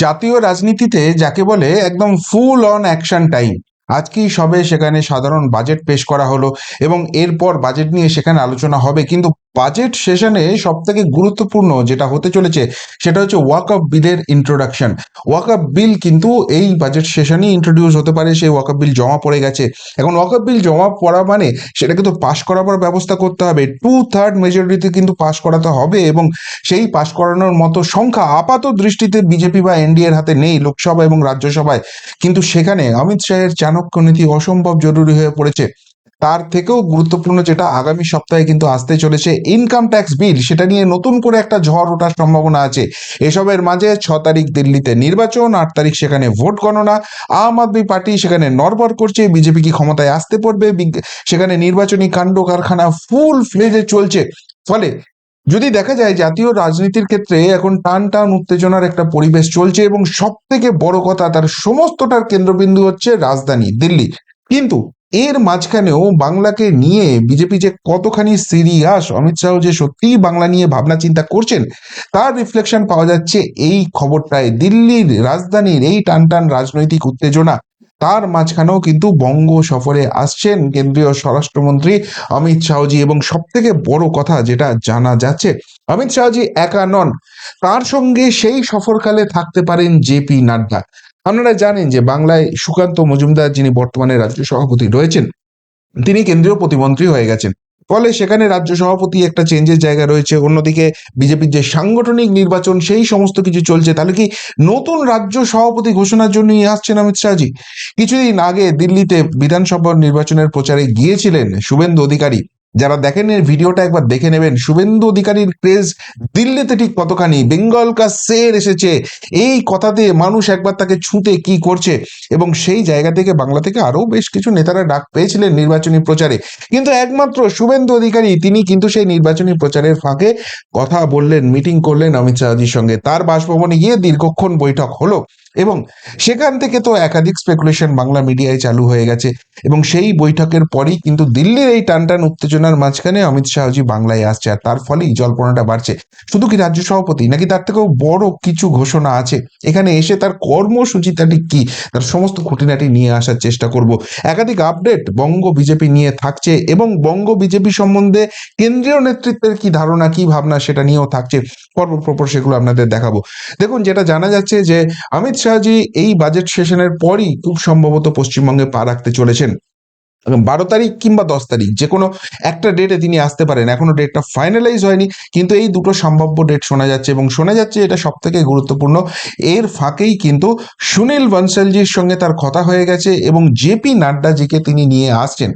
জাতীয় রাজনীতিতে যাকে বলে একদম ফুল অন অ্যাকশন টাইম আজকেই সবে সেখানে সাধারণ বাজেট পেশ করা হলো এবং এরপর বাজেট নিয়ে সেখানে আলোচনা হবে, কিন্তু বাজেট সেশনে সব থেকে গুরুত্বপূর্ণ যেটা হতে চলেছে সেটা হচ্ছে ওয়াক অফ বিলের ইন্ট্রোডাকশন ওয়াক অফ বিল কিন্তু এই বাজেট সেশনেই ইন্ট্রোডিউস হতে পারে, সেই ওয়াক অফ বিল জমা পড়ে গেছে। এখন ওয়াক অফ বিল জমা পড়া মানে সেটা কিন্তু পাশ করাবার ব্যবস্থা করতে হবে। টু থার্ড মেজরিটিতে কিন্তু পাশ করাতে হবে এবং সেই পাশ করানোর মতো সংখ্যা আপাত দৃষ্টিতে বিজেপি বা এনডিএ এর হাতে নেই লোকসভা এবং রাজ্যসভায়। কিন্তু সেখানে অমিত শাহের চাণক্য নীতি অসম্ভব জরুরি হয়ে পড়েছে। তার থেকেও গুরুত্বপূর্ণ যেটা আগামী সপ্তাহে কিন্তু আসতে চলেছে ইনকাম ট্যাক্স বিল সেটা নিয়ে নতুন করে একটা ঝড় ওঠার সম্ভাবনা আছে। এসবের মাঝে ছ তারিখ দিল্লিতে নির্বাচন, আট তারিখ সেখানে ভোট গণনা। আম আদমি পার্টি সেখানে নড়বড় করছে, বিজেপি কি ক্ষমতায় আসতে বিগ- সেখানে নির্বাচনী কাণ্ড কারখানা ফুল ফ্লেজে চলছে। ফলে যদি দেখা যায় জাতীয় রাজনীতির ক্ষেত্রে এখন টান টান উত্তেজনার একটা পরিবেশ চলছে এবং সব থেকে বড় কথা তার সমস্তটার কেন্দ্রবিন্দু হচ্ছে রাজধানী, দিল্লি। কিন্তু এর মাঝখানেও বাংলাকে নিয়ে বিজেপি যে কতখানি সিরিয়াস অমিত শাহ যে সত্যিই বাংলা নিয়ে ভাবনা চিন্তা করছেন, তার রিফ্লেকশন পাওয়া যাচ্ছে এই খবরটায়। দিল্লির রাজধানীর এই টান টান রাজনৈতিক উত্তেজনা, তার মাঝখানেও কিন্তু বঙ্গ সফরে আসছেন কেন্দ্রীয় স্বরাষ্ট্রমন্ত্রী অমিত শাহজি এবং সব থেকে বড় কথা যেটা জানা যাচ্ছে, অমিত শাহজি একা নন, তার সঙ্গে সেই সফরকালে থাকতে পারেন জেপি নাড্ডা। আপনারা জানেন যে বাংলায় সুকান্ত মজুমদার যিনি বর্তমানে রাজ্য সভাপতি রয়েছেন, তিনি কেন্দ্রীয় প্রতিমন্ত্রী হয়ে গেছেন। ফলে সেখানে রাজ্য সভাপতি একটা চেঞ্জের জায়গা রয়েছে, অন্যদিকে বিজেপির যে সাংগঠনিক নির্বাচন সেই সমস্ত কিছু চলছে। তাহলে কি নতুন রাজ্য সভাপতি ঘোষণার জন্যই আসছেন অমিত শাহজি? কিছুদিন আগে দিল্লিতে বিধানসভা নির্বাচনের প্রচারে গিয়েছিলেন শুভেন্দু অধিকারী। যারা দেখেন এর ভিডিওটা একবার দেখে নেবেন। শুভেন্দু অধিকারীর ক্রেজ দিল্লিতে ঠিক কতখানি? বেঙ্গল কা শের এসেছে। এই কথাতে মানুষ একবার তাকে ছুঁতে কি করছে? এবং সেই জায়গা থেকে বাংলা থেকে আরও বেশ কিছু নেতারা ডাক পেয়েছিলেন নির্বাচনী প্রচারে। কিন্তু একমাত্র শুভেন্দু অধিকারী, তিনি কিন্তু সেই নির্বাচনী প্রচারের ফাঁকে কথা বললেন মিটিং করলেন অমিত শাহজির সঙ্গে। তার বাসভবনে গিয়ে দীর্ঘক্ষণ বৈঠক হলো। এবং সেখান থেকে তো একাধিক স্পেকুলেশন বাংলা মিডিয়ায় চালু হয়ে গেছে এবং সেই বৈঠকের পরেই কিন্তু দিল্লির এই টানটান উত্তেজনার মাঝখানে অমিত শাহজি বাংলায় আসছে আর তার ফলেই জল্পনাটা বাড়ছে। শুধু কি রাজ্য সভাপতি নাকি তার থেকেও বড় কিছু ঘোষণা আছে? এখানে এসে তার কর্মসূচিটা ঠিক কি? তার সমস্ত খুঁটিনাটি নিয়ে আসার চেষ্টা করব। একাধিক আপডেট বঙ্গ বিজেপি নিয়ে থাকছে এবং বঙ্গ বিজেপি সম্বন্ধে কেন্দ্রীয় নেতৃত্বের কি ধারণা, কি ভাবনা সেটা নিয়েও থাকছে। পরপর সেগুলো আপনাদের দেখাবো। দেখুন, যেটা জানা যাচ্ছে যে অমিত শাহজি এই বাজেট সেশনের পরই খুব সম্ভবত পশ্চিমবঙ্গে পা রাখতে চলেছেন। বারো তারিখ কিংবা দশ তারিখ, যে কোনো একটা ডেটে তিনি আসতে পারেন। এখনও ডেটটা ফাইনালাইজ হয়নি, কিন্তু এই দুটো সম্ভাব্য ডেট শোনা যাচ্ছে এবং শোনা যাচ্ছে এটা সব থেকে গুরুত্বপূর্ণ। এর ফাঁকেই কিন্তু সুনীল বনসালজির সঙ্গে তার কথা হয়ে গেছে এবং জেপি নাড্ডাজিকে তিনি নিয়ে আসছেন।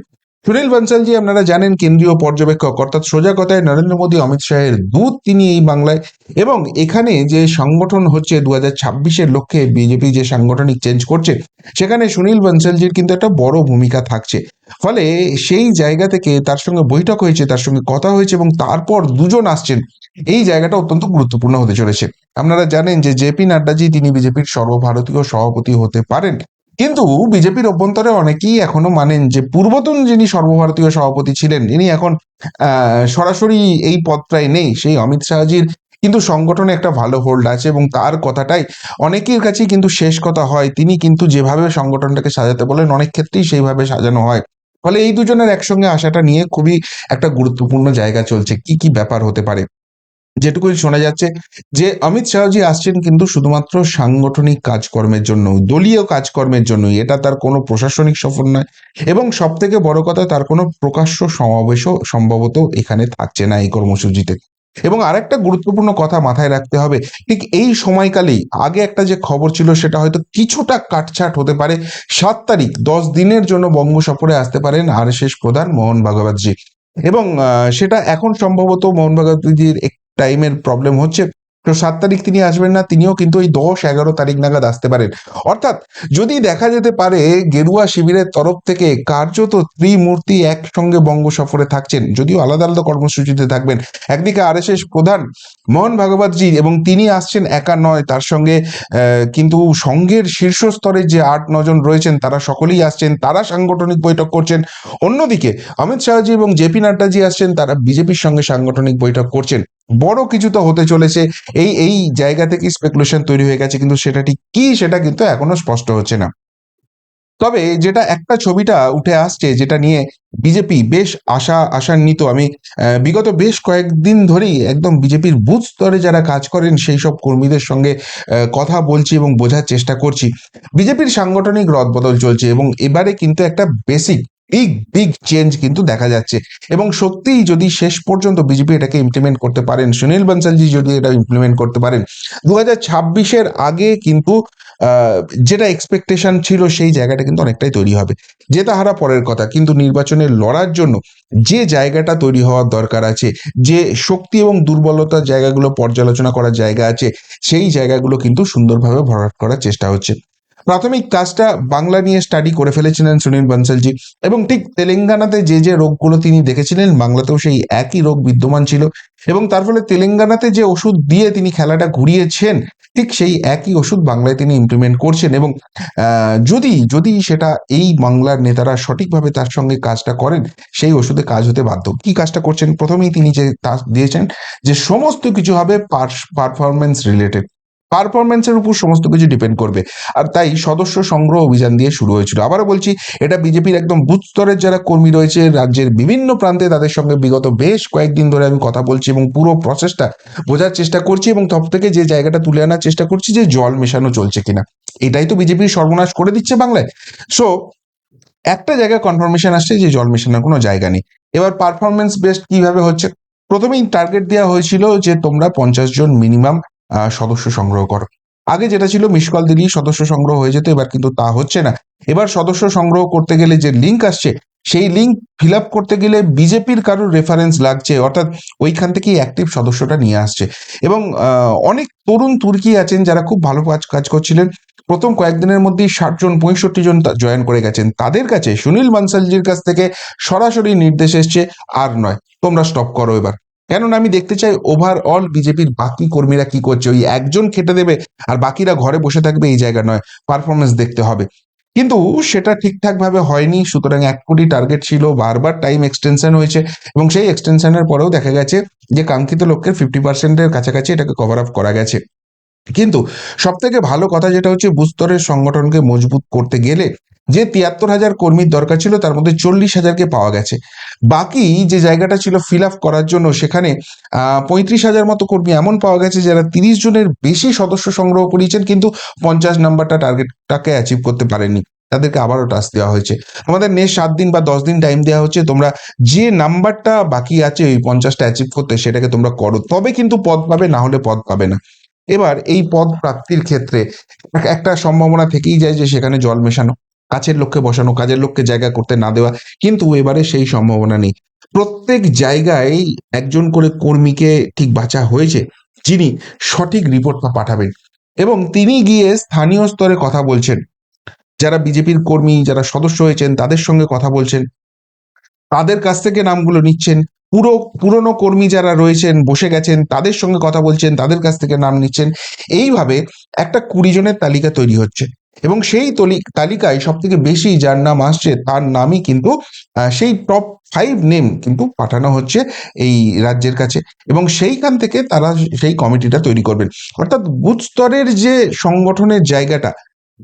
সুনীল বনসালজি আপনারা জানেন কেন্দ্রীয় পর্যবেক্ষক, অর্থাৎ সোজা কথায় নরেন্দ্র মোদী, অমিত শাহের দূত তিনি এই বাংলায়। এবং এখানে যে সংগঠন হচ্ছে দু হাজার ছাব্বিশের লক্ষ্যে বিজেপি যে সাংগঠনিক চেঞ্জ করছে, সেখানে সুনীল বনসালজির কিন্তু একটা বড় ভূমিকা থাকছে। ফলে সেই জায়গা থেকে তার সঙ্গে বৈঠক হয়েছে, তার সঙ্গে কথা হয়েছে এবং তারপর দুজন আসছেন। এই জায়গাটা অত্যন্ত গুরুত্বপূর্ণ হতে চলেছে। আপনারা জানেন যে জেপি নাড্ডাজি, তিনি বিজেপির সর্বভারতীয় সভাপতি হতে পারেন। কিন্তু বিজেপির অভ্যন্তরে অনেকেই এখনও মানেন যে পূর্বতন যিনি সর্বভারতীয় সভাপতি ছিলেন ইনি এখন সরাসরি এই পদটায় নেই, সেই অমিত শাহজির কিন্তু সংগঠনে একটা ভালো হোল্ড আছে এবং তার কথাটাই অনেকের কাছেই কিন্তু শেষ কথা হয়। তিনি কিন্তু যেভাবে সংগঠনটাকে সাজাতে বলেন, অনেক ক্ষেত্রেই সেইভাবে সাজানো হয়। ফলে এই দুজনের একসঙ্গে আসাটা নিয়ে খুবই একটা গুরুত্বপূর্ণ জায়গা চলছে। কি কি ব্যাপার হতে পারে? যেটুকুই শোনা যাচ্ছে যে অমিত শাহজি আসছেন কিন্তু শুধুমাত্র সাংগঠনিক কাজকর্মের জন্য, দলীয় কাজকর্মের জন্যই। এটা তার কোনো প্রশাসনিক সফর নয় এবং সব থেকে বড় কথা তার কোনো প্রকাশ্য সমাবেশও সম্ভবত এখানে থাকছে না এই কর্মসূচিতে এবং আরেকটা গুরুত্বপূর্ণ কথা মাথায় রাখতে হবে, ঠিক এই সময়কালেই আগে একটা যে খবর ছিল সেটা হয়তো কিছুটা কাটছাট হতে পারে। সাত তারিখ, দশ দিনের জন্য বঙ্গ সফরে আসতে পারেন আর শেষ প্রধান মোহন ভাগবতজি। এবং সেটা এখন সম্ভবত মোহন ভাগবতজির টাইমের প্রবলেম হচ্ছে। তো সাত তারিখ তিনি আসবেন না, তিনিও কিন্তু ওই দশ এগারো তারিখ নাগাদ আসতে পারেন। অর্থাৎ যদি দেখা যেতে পারে, গেরুয়া শিবিরের তরফ থেকে কার্যত ত্রিমূর্তি একসঙ্গে বঙ্গ সফরে থাকছেন, যদিও আলাদা আলাদা কর্মসূচিতে থাকবেন। একদিকে আর এস এস প্রধান মোহন ভাগবতজি এবং তিনি আসছেন একা নয়, তার সঙ্গে কিন্তু সংঘের শীর্ষস্তরে যে আট নজন রয়েছেন, তারা সকলেই আসছেন, তারা সাংগঠনিক বৈঠক করছেন। অন্যদিকে অমিত শাহজি এবং জেপি নাড্ডাজি আসছেন, তারা বিজেপির সঙ্গে সাংগঠনিক বৈঠক করছেন। বড় কিছু তো হতে চলেছে। এই এই জায়গা থেকে স্পেকুলেশন তৈরি হয়ে গেছে, কিন্তু সেটা ঠিক কি, সেটা কিন্তু এখনও স্পষ্ট হচ্ছে না। তবে যেটা একটা ছবিটা উঠে আসছে, যেটা নিয়ে বিজেপি বেশ আশা, আশান্বিত। আমি বিগত বেশ কয়েকদিন ধরেই একদম বিজেপির বুথ স্তরে যারা কাজ করেন সেই সব কর্মীদের সঙ্গে কথা বলছি এবং বোঝার চেষ্টা করছি। বিজেপির সাংগঠনিক রদবদল চলছে এবং এবারে কিন্তু একটা বেসিক বিগ বিগ চেঞ্জ কিন্তু দেখা যাচ্ছে। এবং সত্যিই যদি শেষ পর্যন্ত বিজেপি এটাকে ইমপ্লিমেন্ট করতে পারেন, সুনীল বনসালজি যদি এটা ইমপ্লিমেন্ট করতে পারেন দু হাজার আগে কিন্তু যেটা এক্সপেকটেশন ছিল সেই জায়গাটা কিন্তু অনেকটাই তৈরি হবে। জেতা হারা পরের কথা, কিন্তু নির্বাচনে লড়ার জন্য যে জায়গাটা তৈরি হওয়ার দরকার আছে, যে শক্তি এবং দুর্বলতার জায়গাগুলো পর্যালোচনা করার জায়গা আছে, সেই জায়গাগুলো কিন্তু সুন্দরভাবে ভরাট করার চেষ্টা হচ্ছে। প্রাথমিক কাজটা বাংলা নিয়ে স্টাডি করে ফেলেছিলেন সুনীল বনসলজি এবং ঠিক তেলেঙ্গানাতে যে যে রোগগুলো তিনি দেখেছিলেন, বাংলাতেও সেই একই রোগ বিদ্যমান ছিল এবং তার ফলে তেলেঙ্গানাতে যে ওষুধ দিয়ে তিনি খেলাটা ঘুরিয়েছেন, ঠিক সেই একই ওষুধ বাংলায় তিনি ইমপ্লিমেন্ট করছেন এবং যদি যদি সেটা এই বাংলার নেতারা সঠিকভাবে তার সঙ্গে কাজটা করেন, সেই ওষুধে কাজ হতে বাধ্য। কি কাজটা করছেন? প্রথমেই তিনি যে দিয়েছেন যে সমস্ত কিছু হবে পারফরমেন্স রিলেটেড পারফরমেন্সের উপর সমস্ত কিছু ডিপেন্ড করবে। আর তাই সদস্য সংগ্রহ অভিযান দিয়ে শুরু হয়েছিল। আবারও বলছি, এটা বিজেপির একদম বুথ স্তরের যারা কর্মী রয়েছে, রাজ্যের বিভিন্ন প্রান্তে তাদের সঙ্গে বিগত বেশ কয়েকদিন ধরে আমি কথা বলছি এবং পুরো প্রসেসটা বোঝার চেষ্টা করছি এবং সব থেকে যে জায়গাটা তুলে আনার চেষ্টা করছি যে জল মেশানো চলছে কিনা। এটাই তো বিজেপির সর্বনাশ করে দিচ্ছে বাংলায়। সো একটা জায়গায় কনফার্মেশন আসছে যে জল মেশানোর কোনো জায়গা নেই। এবার পারফরমেন্স বেস্ট কীভাবে হচ্ছে? প্রথমেই টার্গেট দেওয়া হয়েছিল যে তোমরা পঞ্চাশ জন মিনিমাম সদস্য সংগ্রহ করো। আগে যেটা ছিল মিস কল দিলেই সদস্য সংগ্রহ হয়ে যেত, এবার কিন্তু তা হচ্ছে না। এবার সদস্য সংগ্রহ করতে গেলে যে লিঙ্ক আসছে, সেই লিঙ্ক ফিল আপ করতে গেলে বিজেপির কারোর রেফারেন্স লাগছে, অর্থাৎ ওইখান থেকেই অ্যাক্টিভ সদস্যটা নিয়ে আসছে। এবং অনেক তরুণ তুর্কি আছেন যারা খুব ভালো কাজ কাজ করছিলেন। প্রথম কয়েকদিনের মধ্যেই ষাট জন, পঁয়ষট্টি জন জয়েন করে গেছেন। তাদের কাছে সুনীল বানসালজির কাছ থেকে সরাসরি নির্দেশ এসছে, আর নয়। তোমরা স্টপ করো এবার। কেননা আমি দেখতে চাই ওভারঅল বিজেপির বাকি কর্মীরা কি করছে? ওই একজন খেটে দেবে আর বাকিরা ঘরে বসে থাকবে এই জায়গা নয় পারফরমেন্স দেখতে হবে। কিন্তু সেটা ঠিকঠাক ভাবে হয়নি, সুতরাং এক কোটি টার্গেট ছিল, বারবার টাইম এক্সটেনশন হয়েছে এবং সেই এক্সটেনশনের পরেও দেখা গেছে যে কাঙ্ক্ষিত লক্ষ্যের ফিফটি পার্সেন্টের কাছাকাছি এটাকে কভার আপ করা গেছে। কিন্তু সব থেকে ভালো কথা যেটা হচ্ছে বুস্তরের সংগঠনকে মজবুত করতে গেলে যে তিয়াত্তর হাজার কর্মীর দরকার ছিল, তার মধ্যে চল্লিশ হাজারকে পাওয়া গেছে। বাকি যে জায়গাটা ছিল ফিল আপ করার জন্য, সেখানে পঁয়ত্রিশ হাজার মতো কর্মী এমন পাওয়া গেছে, যারা তিরিশ জনের বেশি সদস্য সংগ্রহ করিয়েছেন, কিন্তু পঞ্চাশ নাম্বারটা টার্গেটটাকে অ্যাচিভ করতে পারেননি। তাদেরকে আবারও টাস্ক দেওয়া হয়েছে। তোমাদের নেক্সট সাত দিন বা দশ দিন টাইম দেওয়া হচ্ছে, তোমরা যে নাম্বারটা বাকি আছে, ওই পঞ্চাশটা অ্যাচিভ করতে, সেটাকে তোমরা করো। তবে কিন্তু পদ পাবে, না হলে পদ পাবে না। এবার এই পদ প্রাপ্তির ক্ষেত্রে একটা সম্ভাবনা থেকেই যায় যে সেখানে জল মেশানো। কাছের লোককে বসানো, কাজের লোককে জায়গা করতে না দেওয়া, কিন্তু এবারে সেই সম্ভাবনা নেই। প্রত্যেক জায়গায় একজন করে কর্মীকে ঠিক বাঁচা হয়েছে, যিনি সঠিক রিপোর্টটা পাঠাবেন। এবং তিনি গিয়ে স্থানীয় স্তরে কথা বলছেন। যারা বিজেপির কর্মী, যারা সদস্য হয়েছেন, তাদের সঙ্গে কথা বলছেন। তাদের কাছ থেকে নামগুলো নিচ্ছেন। পুরো, পুরনো কর্মী যারা রয়েছেন, বসে গেছেন, তাদের সঙ্গে কথা বলছেন, তাদের কাছ থেকে নাম নিচ্ছেন। এইভাবে একটা কুড়ি জনের তালিকা তৈরি হচ্ছে। এবং সেই তলি- তালিকায় সব থেকে বেশি যার নাম আসছে তার নামই কিন্তু সেই টপ ফাইভ নেম কিন্তু পাঠানো হচ্ছে এই রাজ্যের কাছে। এবং সেইখান থেকে তারা সেই কমিটিটা তৈরি করবেন। অর্থাৎ বুথ স্তরের যে সংগঠনের জায়গাটা,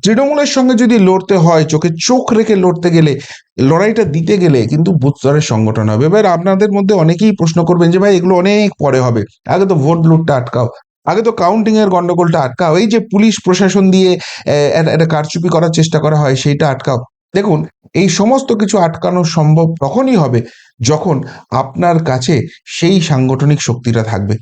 তৃণমূলের সঙ্গে যদি লড়তে হয়, চোখে চোখ রেখে লড়তে গেলে, লড়াইটা দিতে গেলে কিন্তু বুথ স্তরের সংগঠন হবে। এবার আপনাদের মধ্যে অনেকেই প্রশ্ন করবেন যে, ভাই, এগুলো অনেক পরে হবে। আগে তো ভোট লুটটা আটকাও। আগে তো কাউন্টিং এর গন্ডগোলটা আটকাও, এই যে পুলিশ প্রশাসন দিয়ে একটা একটা কারচুপি করার চেষ্টা করা হয়, সেইটা আটকাও। দেখুন, এই সমস্ত কিছু আটকানো সম্ভব তখনই হবে যখন আপনার কাছে সেই সাংগঠনিক শক্তিটা থাকবে।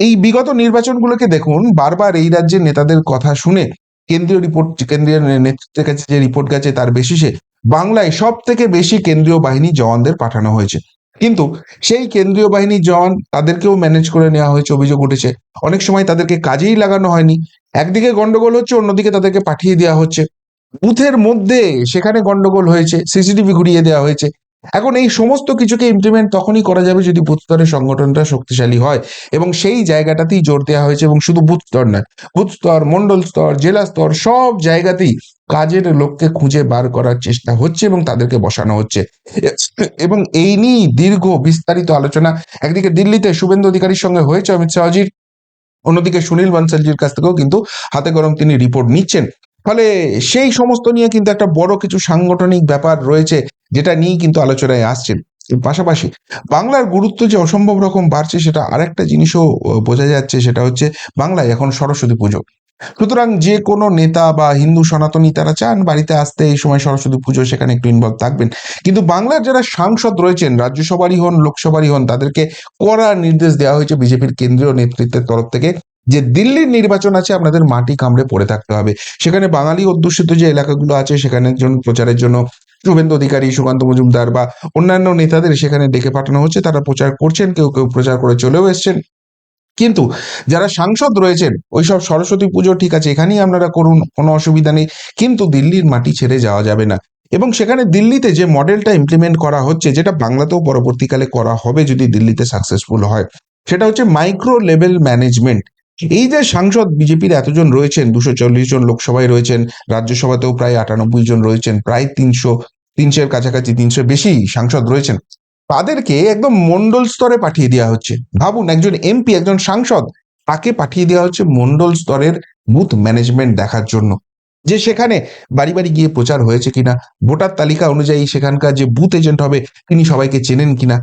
এই বিগত নির্বাচনগুলোকে দেখুন, বারবার এই রাজ্যের নেতাদের কথা শুনে, কেন্দ্রীয় রিপোর্ট কেন্দ্রীয় নেতৃত্বের কাছে যে রিপোর্ট গেছে, তার বেসিসে বাংলায় সব থেকে বেশি কেন্দ্রীয় বাহিনী জওয়ানদের পাঠানো হয়েছে। কিন্তু সেই কেন্দ্রীয় বাহিনীর জওয়ান তাদেরকেও ম্যানেজ করে নেওয়া হয়েছে, অভিযোগ উঠেছে। অনেক সময় তাদেরকে কাজেই লাগানো হয়নি। একদিকে গন্ডগোল হচ্ছে, অন্যদিকে তাদেরকে পাঠিয়ে দেওয়া হচ্ছে। বুথের মধ্যে সেখানে গন্ডগোল হয়েছে সিসিটিভি ঘুরিয়ে দেওয়া হয়েছে। এখন এই সমস্ত কিছুকে ইমপ্লিমেন্ট তখনই করা যাবে যদি বুথ স্তরের সংগঠনটা শক্তিশালী হয় এবং সেই জায়গাটাতেই জোর দেওয়া হয়েছে এবং শুধু বুথ স্তর নয়, বুথ স্তর মন্ডল স্তর, জেলা স্তর, সব জায়গাতেই কাজের লোককে খুঁজে বার করার চেষ্টা হচ্ছে এবং তাদেরকে বসানো হচ্ছে। এবং এই নিয়েই দীর্ঘ বিস্তারিত আলোচনা। একদিকে দিল্লিতে শুভেন্দু অধিকারীর সঙ্গে হয়েছে অমিত শাহজির অন্যদিকে সুনীল বানসালজির কাছ থেকেও কিন্তু হাতে গরম তিনি রিপোর্ট নিচ্ছেন। ফলে সেই সমস্ত নিয়ে কিন্তু একটা বড় কিছু সাংগঠনিক ব্যাপার রয়েছে। যেটা নিয়েই কিন্তু আলোচনায় আসছে। পাশাপাশি বাংলার গুরুত্ব যে অসম্ভব রকম বাড়ছে সেটা আরেকটা জিনিসও বোঝা যাচ্ছে সেটা হচ্ছে বাংলায় এখন সরস্বতী পুজো। সুতরাং যে কোনো নেতা বা হিন্দু সনাতনী তারা চান বাড়িতে আসতে এই সময় সরস্বতী পুজো, সেখানে একটু ইনভলভ থাকবেন। কিন্তু বাংলার যারা সাংসদ রয়েছেন, রাজ্যসভারই হন, লোকসভারই হন, তাদেরকে কড়া নির্দেশ দেওয়া হয়েছে বিজেপির কেন্দ্রীয় নেতৃত্বের তরফ থেকে যে দিল্লির নির্বাচন আছে আপনাদের মাটি কামড়ে পড়ে থাকতে হবে। সেখানে বাঙালি অধ্যুষিত যে এলাকাগুলো আছে সেখানে জন্য প্রচারের জন্য শুভেন্দু অধিকারী, সুকান্ত মজুমদার বা অন্যান্য নেতাদের সেখানে ডেকে পাঠানো হচ্ছে। তারা প্রচার করছেন, কেউ কেউ প্রচার করে চলেও এসছেন। কিন্তু যারা সাংসদ রয়েছেন, ওইসব সরস্বতী পুজো ঠিক আছে, এখানেই আপনারা করুন, কোনো অসুবিধা নেই। কিন্তু দিল্লির মাটি ছেড়ে যাওয়া যাবে না। এবং সেখানে দিল্লিতে যে মডেলটা ইমপ্লিমেন্ট করা হচ্ছে, যেটা বাংলাতেও পরবর্তীকালে করা হবে যদি দিল্লিতে সাকসেসফুল হয়, সেটা হচ্ছে মাইক্রো লেভেল ম্যানেজমেন্ট এই যে সাংসদ বিজেপির এতজন রয়েছেন, দুশো চল্লিশ জন লোকসভায় রয়েছেন, রাজ্যসভাতেও প্রায় আটানব্বই জন রয়েছেন, প্রায় তিনশো, তিনশোর কাছাকাছি তিনশো বেশি সাংসদ রয়েছেন। তাদেরকে একদম মন্ডল স্তরে পাঠিয়ে দেওয়া হচ্ছে। ভাবুন, একজন এমপি, একজন সাংসদ, তাকে পাঠিয়ে দেওয়া হচ্ছে মন্ডল স্তরের বুথ ম্যানেজমেন্ট দেখার জন্য। যে সেখানে বাড়ি বাড়ি গিয়ে প্রচার হয়েছে কিনা, ভোটার তালিকা অনুযায়ী সেখানকার যে বুথ এজেন্ট হবে, তিনি সবাইকে চেনেন কিনা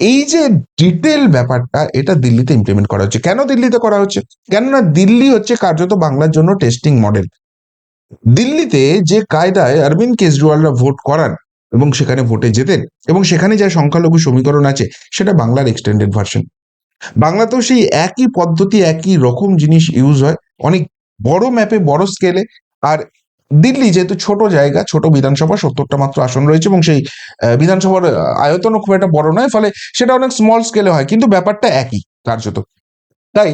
এই যে ডিটেল ব্যাপারটা, এটা দিল্লিতে ইমপ্লিমেন্ট করা হচ্ছে। কেন দিল্লিতে করা হচ্ছে? কেননা দিল্লি হচ্ছে কার্যত বাংলার জন্য টেস্টিং মডেল দিল্লিতে যে কায়দায় অরবিন্দ কেজরিওয়ালরা ভোট করান এবং সেখানে ভোটে যেতেন এবং সেখানে যা সংখ্যালঘু সমীকরণ আছে, সেটা বাংলার এক্সটেন্ডেড ভার্সন বাংলাতেও সেই একই পদ্ধতি, একই রকম জিনিস ইউজ হয়। অনেক বড় ম্যাপে বড় স্কেলে আর দিল্লি যেহেতু ছোট জায়গা, ছোট বিধানসভা, সত্তরটা মাত্র আসন রয়েছে এবং সেই বিধানসভার আয়তনও খুব একটা বড় নয়, ফলে সেটা অনেক স্মল স্কেলে হয়, কিন্তু ব্যাপারটা একই কার্যত। তাই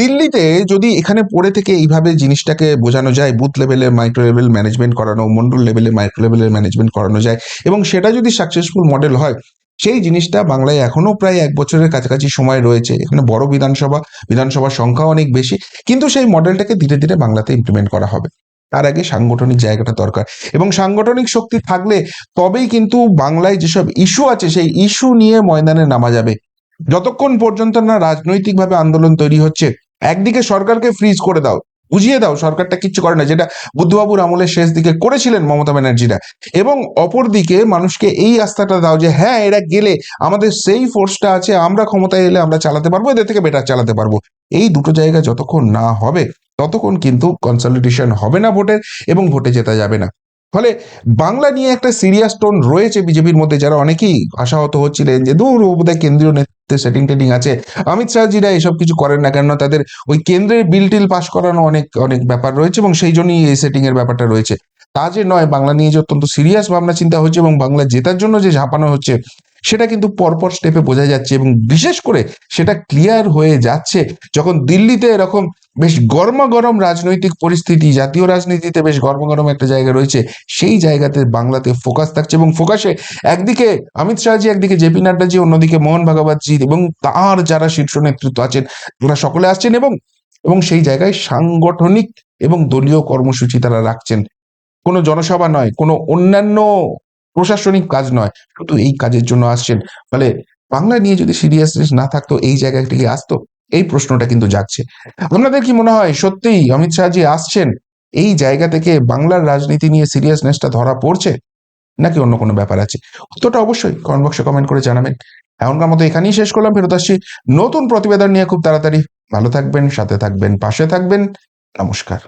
দিল্লিতে যদি এখানে পড়ে থেকে এইভাবে জিনিসটাকে বোঝানো যায় বুথ লেভেলের মাইক্রো লেভেল ম্যানেজমেন্ট করানো, মন্ডল লেভেলে মাইক্রো লেভেলের ম্যানেজমেন্ট করানো যায়, এবং সেটা যদি সাকসেসফুল মডেল হয়, সেই জিনিসটা বাংলায় এখনও প্রায় এক বছরের কাছাকাছি সময় রয়েছে। এখানে বড় বিধানসভা, বিধানসভার সংখ্যা অনেক বেশি, কিন্তু সেই মডেলটাকে ধীরে ধীরে বাংলাতে ইমপ্লিমেন্ট করা হবে। তার আগে সাংগঠনিক জায়গাটা দরকার। এবং সাংগঠনিক শক্তি থাকলে তবেই কিন্তু বাংলায় যেসব ইস্যু আছে, সেই ইস্যু নিয়ে ময়দানে নামা যাবে। যতক্ষণ পর্যন্ত না রাজনৈতিকভাবে আন্দোলন তৈরি হচ্ছে, একদিকে সরকারকে ফ্রিজ করে দাও, বুঝিয়ে দাও, সরকারটা কিচ্ছু করে না, যেটা বুদ্ধবাবুর আমলের শেষ দিকে করেছিলেন মমতা ব্যানার্জিরা। এবং অপরদিকে মানুষকে এই আস্থাটা দাও যে হ্যাঁ এরা গেলে আমাদের সেই ফোর্সটা আছে, আমরা ক্ষমতায় এলে আমরা চালাতে পারব, এদের থেকে বেটার চালাতে পারব। এই দুটো জায়গা যতক্ষণ না হবে ততক্ষণ কিন্তু কনসলিডেশন হবে না ভোটের এবং ভোটে জেতা যাবে না। ফলে বাংলা নিয়ে একটা সিরিয়াস টোন রয়েছে বিজেপির মধ্যে, যারা অনেকেই আশাহত হচ্ছিলেন যে, দূর বোধহয় কেন্দ্রীয় নেতৃত্বে সেটিং টেটিং আছে। অমিত শাহজিরা এসব কিছু করেন না কেন তাদের ওই কেন্দ্রের বিল টিল পাশ করানো অনেক অনেক ব্যাপার রয়েছে এবং সেই জন্যই এই সেটিং এর ব্যাপারটা রয়েছে। তা যে নয়, বাংলা নিয়ে যে অত্যন্ত সিরিয়াস ভাবনা চিন্তা হচ্ছে এবং বাংলা জেতার জন্য যে ঝাঁপানো হচ্ছে সেটা কিন্তু পরপর স্টেপে বোঝা যাচ্ছে এবং বিশেষ করে সেটা ক্লিয়ার হয়ে যাচ্ছে যখন দিল্লিতে এরকম বেশ গরমাগরম রাজনৈতিক পরিস্থিতি, জাতীয় রাজনীতিতে বেশ গরমাগরম একটা জায়গা রয়েছে, সেই জায়গাতে বাংলাতে ফোকাস থাকছে এবং ফোকাসে একদিকে অমিত শাহজি, একদিকে জেপি নাড্ডাজি, অন্যদিকে মোহন ভাগবতজি এবং তার যারা শীর্ষ নেতৃত্ব আছেন তারা সকলে আসছেন এবং এবং সেই জায়গায় সাংগঠনিক এবং দলীয় কর্মসূচি তারা রাখছেন। কোনো জনসভা নয়, কোনো অন্যান্য প্রশাসনিক কাজ নয়, শুধু এই কাজের জন্য আসছেন। ফলে বাংলা নিয়ে যদি সিরিয়াসনেস না থাকতো, এই জায়গাটিকে আসতো, এই প্রশ্নটা কিন্তু যাচ্ছে আপনাদের কি মনে হয়, সত্যিই অমিত শাহজি আসছেন? এই জায়গা থেকে বাংলার রাজনীতি নিয়ে সিরিয়াসনেসটা ধরা পড়ছে? নাকি অন্য কোনো ব্যাপার আছে? উত্তরটা অবশ্যই কমেন্ট বক্সে কমেন্ট করে জানাবেন। এখনকার মতো এখানেই শেষ করলাম, ফেরত আসছি নতুন প্রতিবেদন নিয়ে খুব তাড়াতাড়ি। ভালো থাকবেন, সাথে থাকবেন, পাশে থাকবেন। নমস্কার।